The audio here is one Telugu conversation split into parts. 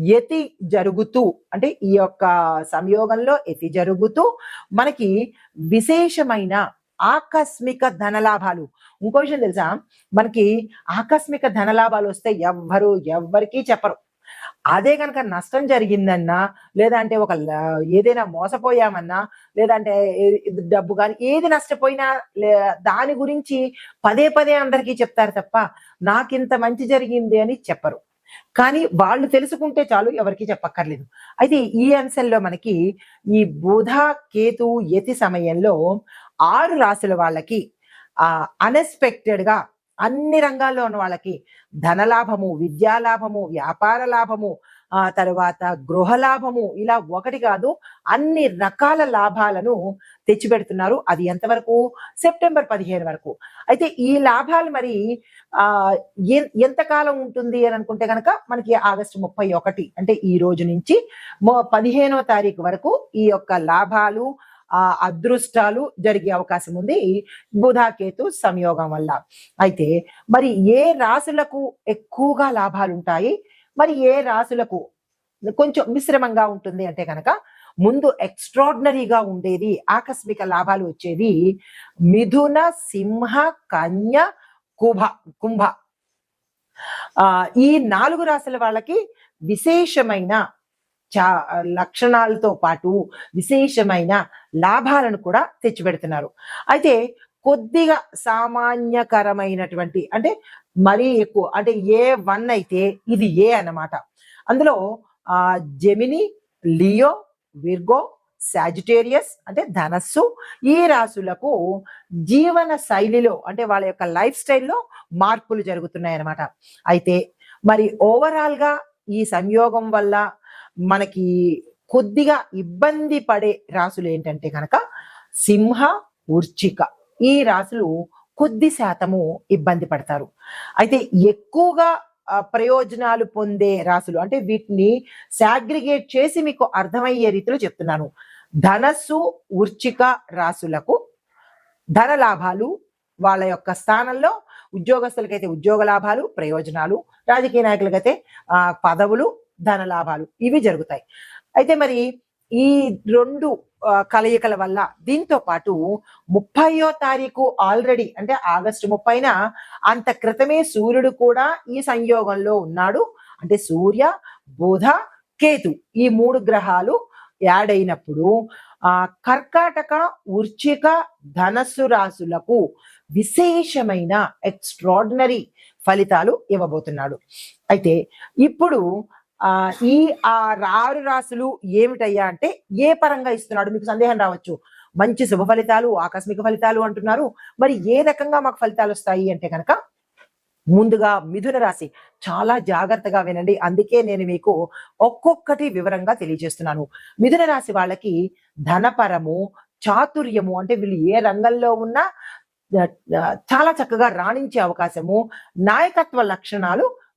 యతి జరుగుతూ అంటే ఈ యొక్క సంయోగంలో యతి జరుగుతూ మనకి విశేషమైన ఆకస్మిక ధనలాభాలు. ఇంకో విషయం తెలుసా? మనకి ఆకస్మిక ధనలాభాలు వస్తే ఎవ్వరు ఎవ్వరికీ చెప్పరు. అదే కనుక నష్టం జరిగిందన్నా లేదంటే ఒక ఏదైనా మోసపోయామన్నా లేదంటే డబ్బు కానీ ఏది నష్టపోయినా లే- దాని గురించి పదే పదే అందరికీ చెప్తారు తప్ప నాకింత మంచి జరిగింది అని చెప్పరు. కానీ వాళ్ళు తెలుసుకుంటే చాలు ఎవరికి చెప్పక్కర్లేదు. అయితే ఈ అంశంలో మనకి ఈ బుధ కేతు యతి సమయంలో ఆరు రాసుల వాళ్ళకి ఆ అన్ఎక్స్పెక్టెడ్గా అన్ని రంగాల్లో ఉన్న వాళ్ళకి ధనలాభము విద్యా లాభము వ్యాపార లాభము ఆ తర్వాత గృహ లాభము ఇలా ఒకటి కాదు అన్ని రకాల లాభాలను తెచ్చిపెడుతున్నారు. అది ఎంతవరకు? సెప్టెంబర్ పదిహేను వరకు. అయితే ఈ లాభాలు మరి ఆ ఎంతకాలం ఉంటుంది అని అనుకుంటే కనుక మనకి ఆగస్టు ముప్పై ఒకటి అంటే ఈ రోజు నుంచి పదిహేనో తారీఖు వరకు ఈ యొక్క లాభాలు ఆ అదృష్టాలు జరిగే అవకాశం ఉంది. బుధాకేతు సంయోగం వల్ల. అయితే మరి ఏ రాశులకు ఎక్కువగా లాభాలు ఉంటాయి? మరి ఏ రాశులకు కొంచెం మిశ్రమంగా ఉంటుంది అంటే కనుక ముందు ఎక్స్ట్రాడినరీగా ఉండేది ఆకస్మిక లాభాలు వచ్చేది మిథున సింహ కన్య కుభ కుంభ. ఆ ఈ నాలుగు రాశుల వాళ్ళకి విశేషమైన చా లక్షణాలతో పాటు విశేషమైన లాభాలను కూడా తెచ్చిపెడుతున్నారు. అయితే కొద్దిగా సామాన్యకరమైనటువంటి అంటే మరీ ఎక్కువ అంటే ఏ వన్ అయితే ఇది ఏ అన్నమాట. అందులో ఆ జెమిని లియో విర్గో సాజిటేరియస్ అంటే ధనస్సు ఈ రాశులకు జీవన శైలిలో అంటే వాళ్ళ యొక్క లైఫ్ స్టైల్లో మార్పులు జరుగుతున్నాయి అన్నమాట అయితే మరి ఓవరాల్గా ఈ సంయోగం వల్ల మనకి కొద్దిగా ఇబ్బంది పడే రాసులు ఏంటంటే కనుక సింహ ఉర్చిక ఈ రాసులు కొద్ది శాతము ఇబ్బంది పడతారు. అయితే ఎక్కువగా ప్రయోజనాలు పొందే రాసులు అంటే వీటిని సాగ్రిగేట్ చేసి మీకు అర్థమయ్యే రీతిలో చెప్తున్నాను. ధనస్సు ఉర్చిక రాసులకు ధన లాభాలు వాళ్ళ యొక్క స్థానంలో ఉద్యోగస్తులకైతే ఉద్యోగ లాభాలు ప్రయోజనాలు రాజకీయ నాయకులకైతే పదవులు ధన లాభాలు ఇవి జరుగుతాయి. అయితే మరి ఈ రెండు కలయికల వల్ల. దీంతో పాటు ముప్పయో తారీఖు ఆల్రెడీ అంటే ఆగస్టు ముప్పైన అంత క్రితమే సూర్యుడు కూడా ఈ సంయోగంలో ఉన్నాడు. అంటే సూర్య బుధ కేతు ఈ మూడు గ్రహాలు యాడ్ అయినప్పుడు ఆ కర్కాటక ఉర్చిక ధనస్సు రాశులకు విశేషమైన ఎక్స్ట్రాడినరీ ఫలితాలు ఇవ్వబోతున్నాడు. అయితే ఇప్పుడు ఈ ఆ ఆరు రాశులు ఏమిటయ్యా అంటే ఏ పరంగా ఇస్తున్నాడు? మీకు సందేహం రావచ్చు. మంచి శుభ ఫలితాలు ఆకస్మిక ఫలితాలు అంటున్నారు. మరి ఏ రకంగా మాకు ఫలితాలు వస్తాయి అంటే కనుక ముందుగా మిథున రాశి. చాలా జాగ్రత్తగా వినండి. అందుకే నేను మీకు ఒక్కొక్కటి వివరంగా తెలియజేస్తున్నాను. మిథున రాశి వాళ్ళకి ధనపరము చాతుర్యము అంటే వీళ్ళు ఏ రంగంలో ఉన్నా చాలా చక్కగా రాణించే అవకాశము. నాయకత్వ లక్షణాలు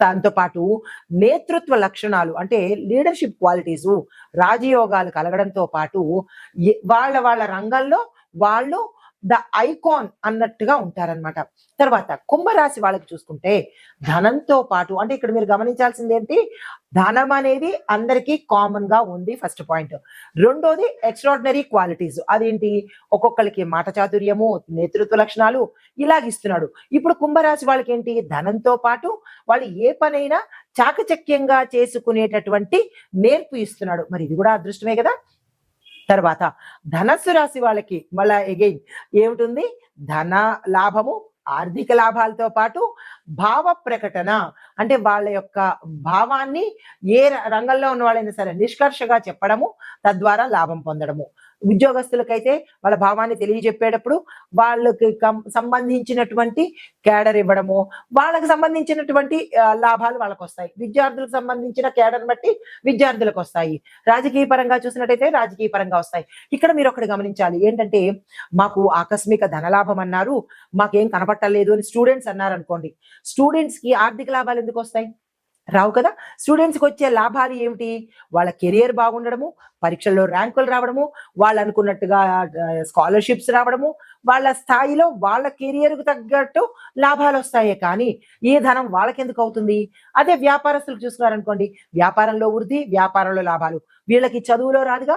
దాంతో పాటు నేతృత్వ లక్షణాలు అంటే లీడర్షిప్ క్వాలిటీస్ రాజయోగాలు కలగడంతో పాటు వాళ్ళ వాళ్ళ రంగంలో వాళ్ళు ద ఐకాన్ అన్నట్టుగా ఉంటారన్నమాట. తర్వాత కుంభరాశి వాళ్ళకి చూసుకుంటే ధనంతో పాటు అంటే ఇక్కడ మీరు గమనించాల్సింది ఏంటి? ధనం అనేది అందరికీ కామన్గా ఉంది ఫస్ట్ పాయింట్ రెండోది ఎక్స్ట్రాడినరీ క్వాలిటీస్ అదేంటి? ఒక్కొక్కరికి మాట చాతుర్యము నేతృత్వ లక్షణాలు ఇలాగిస్తున్నాడు ఇప్పుడు కుంభరాశి వాళ్ళకి ఏంటి? ధనంతో పాటు వాళ్ళు ఏ పనైనా చాకచక్యంగా చేసుకునేటటువంటి నేర్పు ఇస్తున్నాడు. మరి ఇది కూడా అదృష్టమే కదా? తర్వాత ధనస్సు రాశి వాళ్ళకి మళ్ళా ఎగైన్ ఏమిటుంది? ధన లాభము ఆర్థిక లాభాలతో పాటు భావ ప్రకటన. అంటే వాళ్ళ యొక్క భావాన్ని ఏ రంగంలో ఉన్న వాళ్ళైనా సరే నిష్కర్షగా చెప్పడము తద్వారా లాభం పొందడము. ఉద్యోగస్తులకైతే వాళ్ళ భావాన్ని తెలియజెప్పేటప్పుడు వాళ్ళకి సంబంధించినటువంటి కేడర్ ఇవ్వడము వాళ్ళకి సంబంధించినటువంటి లాభాలు వాళ్ళకి వస్తాయి విద్యార్థులకు సంబంధించిన కేడర్ బట్టి విద్యార్థులకు వస్తాయి రాజకీయ పరంగా చూసినట్టయితే రాజకీయ పరంగా వస్తాయి. ఇక్కడ మీరు ఒకటి గమనించాలి. ఏంటంటే మాకు ఆకస్మిక ధనలాభం అన్నారు. మాకేం కనపట్టలేదు అని స్టూడెంట్స్ అన్నారు అనుకోండి స్టూడెంట్స్కి ఆర్థిక లాభాలు ఎందుకు వస్తాయి రావు కదా? స్టూడెంట్స్కి వచ్చే లాభాలు ఏమిటి? వాళ్ళ కెరియర్ బాగుండడము పరీక్షల్లో ర్యాంకులు రావడము వాళ్ళు అనుకున్నట్టుగా స్కాలర్షిప్స్ రావడము వాళ్ళ స్థాయిలో వాళ్ళ కెరియర్కు తగ్గట్టు లాభాలు వస్తాయే కానీ ఈ ధనం వాళ్ళకెందుకు అవుతుంది? అదే వ్యాపారస్తులకు చూసుకున్నారనుకోండి వ్యాపారంలో వృద్ధి వ్యాపారంలో లాభాలు. వీళ్ళకి చదువులో రాదుగా?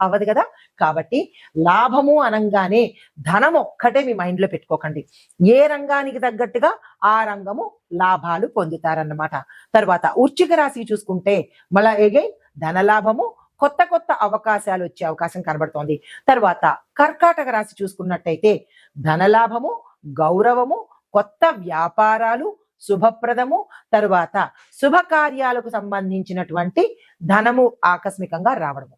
అవ్వదు కదా? కాబట్టి లాభము అనంగానే ధనం ఒక్కటే మీ మైండ్లో పెట్టుకోకండి. ఏ రంగానికి తగ్గట్టుగా ఆ రంగము లాభాలు పొందుతారన్నమాట. తర్వాత ఉర్చిక రాశి చూసుకుంటే మళ్ళా ఎగైన్ ధనలాభము కొత్త కొత్త అవకాశాలు వచ్చే అవకాశం కనబడుతోంది. తర్వాత కర్కాటక రాశి చూసుకున్నట్టయితే ధనలాభము గౌరవము కొత్త వ్యాపారాలు శుభప్రదము తరువాత శుభకార్యాలకు సంబంధించినటువంటి ధనము ఆకస్మికంగా రావడము.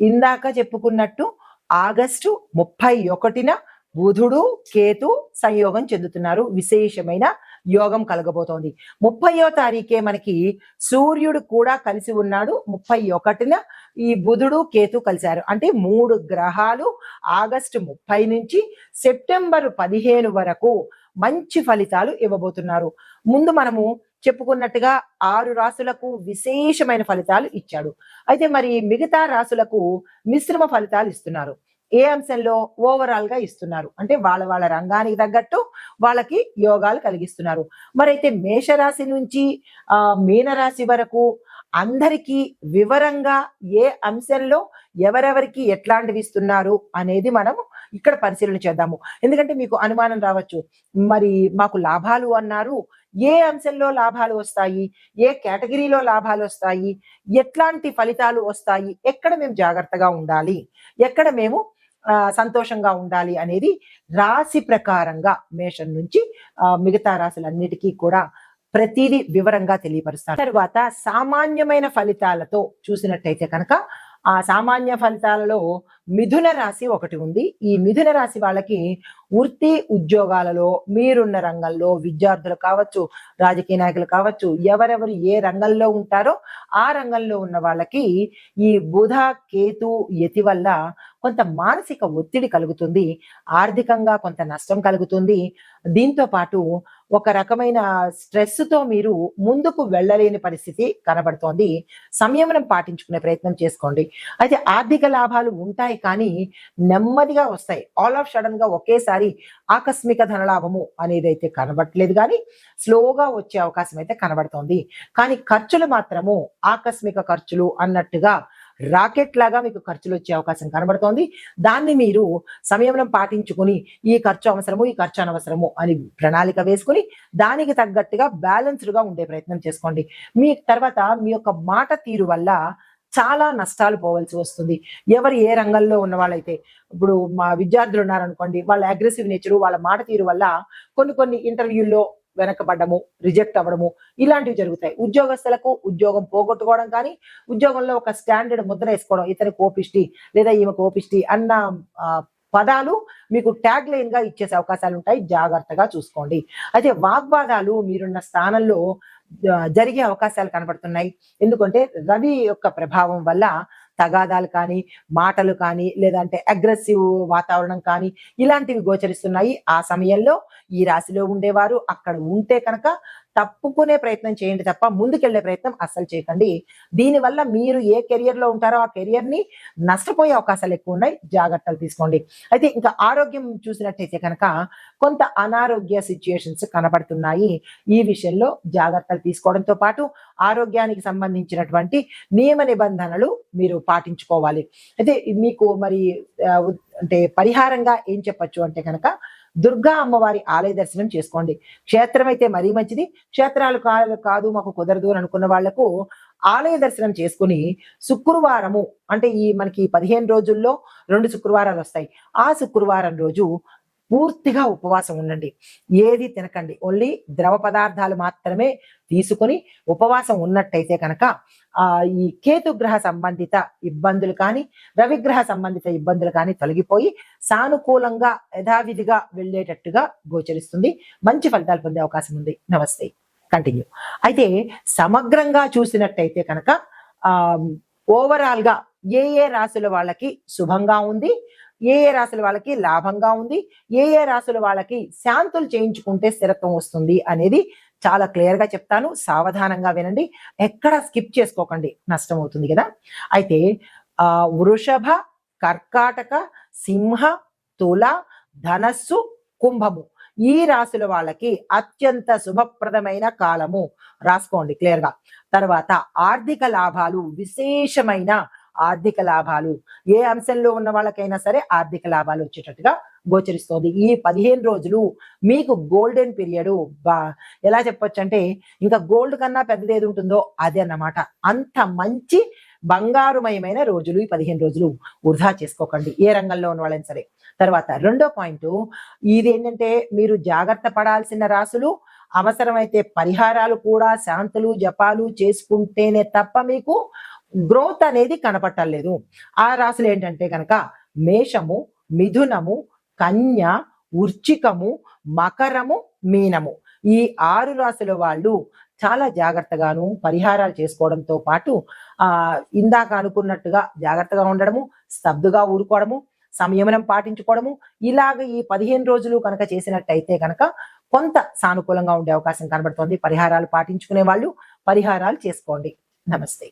ఇందాక చెప్పుకున్నట్టు ఆగస్టు ముప్పై ఒకటిన బుధుడు కేతు సంయోగం చెందుతున్నారు. విశేషమైన యోగం కలగబోతోంది. ముప్పయో తారీఖే మనకి సూర్యుడు కూడా కలిసి ఉన్నాడు. ముప్పై ఒకటిన ఈ బుధుడు కేతు కలిశారు. అంటే మూడు గ్రహాలు ఆగస్టు ముప్పై నుంచి సెప్టెంబర్ పదిహేను వరకు మంచి ఫలితాలు ఇవ్వబోతున్నారు. ముందు మనము చెప్పుకున్నట్టుగా ఆరు రాసులకు విశేషమైన ఫలితాలు ఇచ్చాడు. అయితే మరి మిగతా రాసులకు మిశ్రమ ఫలితాలు ఇస్తున్నారు. ఏ అంశంలో ఓవరాల్గా ఇస్తున్నారు? అంటే వాళ్ళ వాళ్ళ రంగానికి తగ్గట్టు వాళ్ళకి యోగాలు కలిగిస్తున్నారు. మరి అయితే మేషరాశి నుంచి ఆ మీనరాశి వరకు అందరికీ వివరంగా ఏ అంశంలో ఎవరెవరికి ఎట్లాంటివి ఇస్తున్నారు అనేది మనం ఇక్కడ పరిశీలన చేద్దాము. ఎందుకంటే మీకు అనుమానం రావచ్చు. మరి మాకు లాభాలు అన్నారు ఏ అంశంలో లాభాలు వస్తాయి? ఏ కేటగిరీలో లాభాలు వస్తాయి? ఎట్లాంటి ఫలితాలు వస్తాయి? ఎక్కడ మేము జాగ్రత్తగా ఉండాలి? ఎక్కడ మేము ఆ, సంతోషంగా ఉండాలి అనేది రాశి ప్రకారంగా మేషం నుంచి మిగతా రాశులన్నిటికీ కూడా ప్రతిదీ వివరంగా తెలియపరుస్తారు తర్వాత సామాన్యమైన ఫలితాలతో చూసినట్టయితే కనుక ఆ సామాన్య ఫలితాలలో మిథున రాశి ఒకటి ఉంది. ఈ మిథున రాశి వాళ్ళకి వృత్తి ఉద్యోగాలలో మీరున్న రంగంలో విద్యార్థులు కావచ్చు రాజకీయ నాయకులు కావచ్చు ఎవరెవరు ఏ రంగంలో ఉంటారో ఆ రంగంలో ఉన్న వాళ్ళకి ఈ బుధ కేతు యతి వల్ల కొంత మానసిక ఒత్తిడి కలుగుతుంది. ఆర్థికంగా కొంత నష్టం కలుగుతుంది. దీంతో పాటు ఒక రకమైన స్ట్రెస్తో మీరు ముందుకు వెళ్ళలేని పరిస్థితి కనబడుతోంది. సంయమనం పాటించుకునే ప్రయత్నం చేసుకోండి. అయితే ఆర్థిక లాభాలు ఉంటాయి కానీ నెమ్మదిగా వస్తాయి. ఆల్ ఆఫ్ సడన్గా ఒకేసారి ఆకస్మిక ధనలాభము అనేది అయితే కనబడట్లేదు కానీ స్లోగా వచ్చే అవకాశం అయితే కనబడుతోంది. కానీ ఖర్చులు మాత్రము ఆకస్మిక ఖర్చులు అన్నట్టుగా రాకెట్ లాగా మీకు ఖర్చులు వచ్చే అవకాశం కనబడుతోంది. దాన్ని మీరు సంయమనం పాటించుకుని ఈ ఖర్చు అవసరము ఈ ఖర్చు అనవసరము అని ప్రణాళిక వేసుకుని దానికి తగ్గట్టుగా బ్యాలెన్స్డ్గా ఉండే ప్రయత్నం చేసుకోండి. మీ తర్వాత మీ యొక్క మాట తీరు వల్ల చాలా నష్టాలు పోవాల్సి వస్తుంది. ఎవరు ఏ రంగంలో ఉన్న వాళ్ళైతే ఇప్పుడు మా విద్యార్థులు ఉన్నారనుకోండి వాళ్ళ అగ్రెసివ్ నేచర్ వాళ్ళ మాట తీరు వల్ల కొన్ని కొన్ని ఇంటర్వ్యూల్లో వెనకబడ్డము రిజెక్ట్ అవ్వడము ఇలాంటివి జరుగుతాయి. ఉద్యోగస్తులకు ఉద్యోగం పోగొట్టుకోవడం కానీ ఉద్యోగంలో ఒక స్టాండర్డ్ ముద్ర వేసుకోవడం ఇతని కోపిష్టి లేదా ఈమె కోపిష్టి అన్న పదాలు మీకు ట్యాగ్ లైన్గా ఇచ్చేసే అవకాశాలు ఉంటాయి. జాగ్రత్తగా చూసుకోండి. అయితే వాగ్వాదాలు మీరున్న స్థానంలో జరిగే అవకాశాలు కనబడుతున్నాయి. ఎందుకంటే రవి యొక్క ప్రభావం వల్ల తగాదాలు కానీ మాటలు కానీ లేదంటే అగ్రెసివ్ వాతావరణం కానీ ఇలాంటివి గోచరిస్తున్నాయి. ఆ సమయంలో ఈ రాశిలో ఉండేవారు. అక్కడ ఉంటే కనుక తప్పుకునే ప్రయత్నం చేయండి తప్ప ముందుకెళ్ళే ప్రయత్నం అస్సలు చేయకండి. దీనివల్ల మీరు ఏ కెరియర్లో ఉంటారో ఆ కెరియర్ని నష్టపోయే అవకాశాలు ఎక్కువ ఉన్నాయి. జాగ్రత్తలు తీసుకోండి. అయితే ఇంకా ఆరోగ్యం చూసినట్టయితే కనుక కొంత అనారోగ్య సిచ్యుయేషన్స్ కనబడుతున్నాయి. ఈ విషయంలో జాగ్రత్తలు తీసుకోవడంతో పాటు ఆరోగ్యానికి సంబంధించినటువంటి నియమ నిబంధనలు మీరు పాటించుకోవాలి. అయితే మీకు మరి అంటే పరిహారంగా ఏం చెప్పొచ్చు అంటే కనుక దుర్గా అమ్మవారి ఆలయ దర్శనం చేసుకోండి. క్షేత్రం అయితే మరీ మంచిది. క్షేత్రాలు కాదు కాదు మాకు కుదరదు అని అనుకున్న వాళ్ళకు ఆలయ దర్శనం చేసుకుని శుక్రవారము అంటే ఈ మనకి పదిహేను రోజుల్లో రెండు శుక్రవారాలు వస్తాయి. ఆ శుక్రవారం రోజు పూర్తిగా ఉపవాసం ఉండండి. ఏది తినకండి. ఓన్లీ ద్రవ పదార్థాలు మాత్రమే తీసుకొని ఉపవాసం ఉన్నట్టయితే కనుక ఆ ఈ కేతుగ్రహ సంబంధిత ఇబ్బందులు కానీ రవిగ్రహ సంబంధిత ఇబ్బందులు కానీ తొలగిపోయి సానుకూలంగా యథావిధిగా వెళ్ళేటట్టుగా గోచరిస్తుంది. మంచి ఫలితాలు పొందే అవకాశం ఉంది. నమస్తే. కంటిన్యూ. అయితే సమగ్రంగా చూసినట్టయితే కనుక ఆ ఓవరాల్గా ఏ ఏ రాశుల వాళ్ళకి శుభంగా ఉంది? ఏ ఏ రాశుల వాళ్ళకి లాభంగా ఉంది ఏ ఏ రాశుల వాళ్ళకి శాంతులు చేయించుకుంటే స్థిరత్వం వస్తుంది అనేది చాలా క్లియర్గా చెప్తాను. సావధానంగా వినండి. ఎక్కడ స్కిప్ చేసుకోకండి. నష్టం అవుతుంది కదా. అయితే ఆ వృషభ కర్కాటక సింహ తుల ధనస్సు కుంభము ఈ రాశుల వాళ్ళకి అత్యంత శుభప్రదమైన కాలము. రాసుకోండి క్లియర్గా. తర్వాత ఆర్థిక లాభాలు విశేషమైన ఆర్థిక లాభాలు. ఏ అంశంలో ఉన్న వాళ్ళకైనా సరే ఆర్థిక లాభాలు వచ్చేటట్టుగా గోచరిస్తోంది. ఈ పదిహేను రోజులు మీకు గోల్డెన్ పీరియడ్ బా ఎలా చెప్పొచ్చు అంటే ఇంకా గోల్డ్ కన్నా పెద్దది ఏది ఉంటుందో అదే అన్నమాట. అంత మంచి బంగారుమయమైన రోజులు ఈ పదిహేను రోజులు వృధా చేసుకోకండి ఏ రంగంలో ఉన్న వాళ్ళైనా సరే. తర్వాత రెండో పాయింట్ ఇది ఏంటంటే మీరు జాగ్రత్త పడాల్సిన రాసులు అవసరమైతే పరిహారాలు కూడా శాంతులు జపాలు చేసుకుంటేనే తప్ప మీకు గ్రోత్ అనేది కనపట్టలేదు ఆ రాశులు ఏంటంటే కనుక మేషము మిథునము కన్య ఉర్చికము మకరము మీనము. ఈ ఆరు రాశుల వాళ్ళు చాలా జాగ్రత్తగాను పరిహారాలు చేసుకోవడంతో పాటు ఆ ఇందాక అనుకున్నట్టుగా జాగ్రత్తగా ఉండడము స్తబ్దుగా ఊరుకోవడము సంయమనం పాటించుకోవడము ఇలాగ ఈ పదిహేను రోజులు కనుక చేసినట్టయితే కనుక కొంత సానుకూలంగా ఉండే అవకాశం కనబడుతోంది. పరిహారాలు పాటించుకునే వాళ్ళు పరిహారాలు చేసుకోండి. నమస్తే.